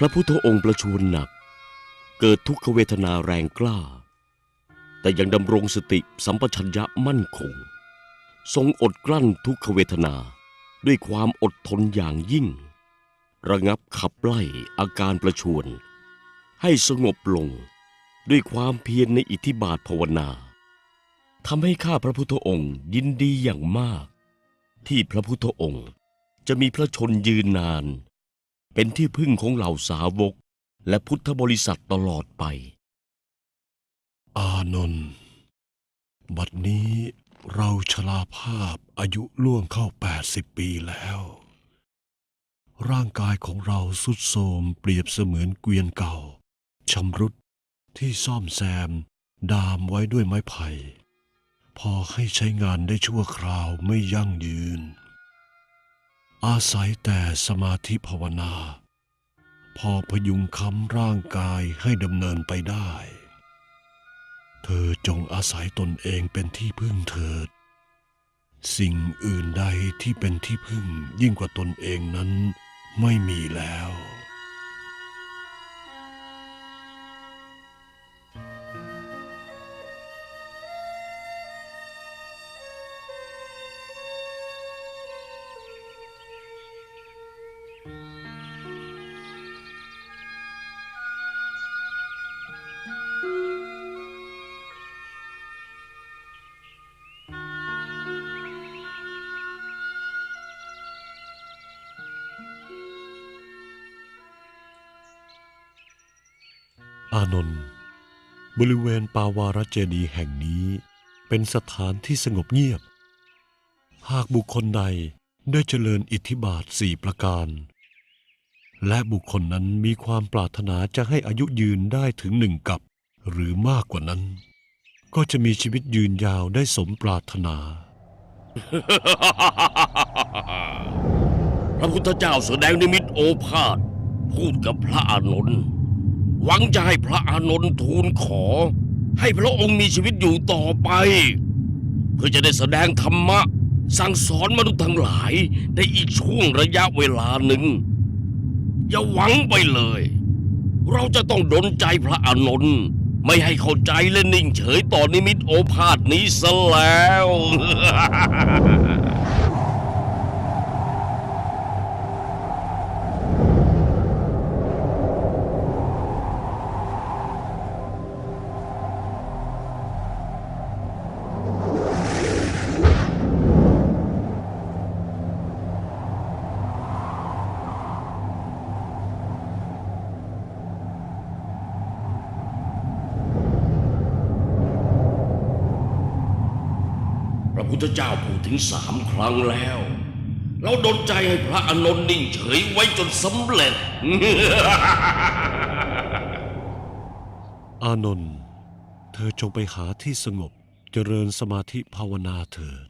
พระพุทธองค์ประชวรหนัก เกิดทุกขเวทนาแรงกล้า แต่ยังดำรงสติสัมปชัญญะมั่นคง ทรงอดกลั้นทุกขเวทนาด้วยความอดทนอย่างยิ่ง ระงับขับไล่อาการประชวรให้สงบลงด้วยความเพียรในอิทธิบาทภาวนาทำให้ข้าพระพุทธองค์ยินดีอย่างมาก ที่พระพุทธองค์จะมีพระชนยืนนาน เป็นที่พึ่งของเหล่าสาวก และพุทธบริษัทตลอดไป อานนท์บัดนี้เราชราภาพอายุล่วงเข้าแปดสิบปีแล้ว ร่างกายของเราสุดโทรมเปรียบเสมือนเกวียนเก่าชำรุดที่ซ่อมแซม ดามไว้ด้วยไม้ไผ่ พอให้ใช้งานได้ชั่วคราวไม่ยั่งยืน อาศัยแต่สมาธิภาวนา พอพยุงค้ำร่างกายให้ดำเนินไปได้ เธอจงอาศัยตนเองเป็นที่พึ่งเถิด สิ่งอื่นใดที่เป็นที่พึ่งยิ่งกว่าตนเองนั้นไม่มีแล้ว อานนท์บริเวณปาวารเจดีย์แห่งนี้เป็นสถานที่สงบเงียบ หากบุคคลใดได้เจริญอิทธิบาทสี่ประการ และบุคคลนั้นมีความปรารถนาจะให้อายุยืนได้ถึงหนึ่งกับ หรือมากกว่านั้น ก็จะมีชีวิตยืนยาวได้สมปรารถนา พระพุทธเจ้าแสดงนิมิตโอภาษพูดกับพระอานนท์ หวังจะให้พระอานนท์ทูลขอ ให้พระองค์มีชีวิตอยู่ต่อไป เพื่อจะได้แสดงธรรมะ สั่งสอนมนุษย์ทั้งหลายในอีกช่วงระยะเวลาหนึ่ง อย่าหวังไปเลย เราจะต้องดลใจพระอานนท์ไม่ให้เข้าใจและนิ่งเฉยต่อนิมิตโอภาษนี้ซะแล้ว ระพุทธเจ้าพูดถึงสามครั้งแล้ว เราดนใจให้พระอนนท์นิ่งเฉยไว้จนสำเร็จ อานนท์เธอจงไปหาที่สงบเจริญสมาธิภาวนาเถิด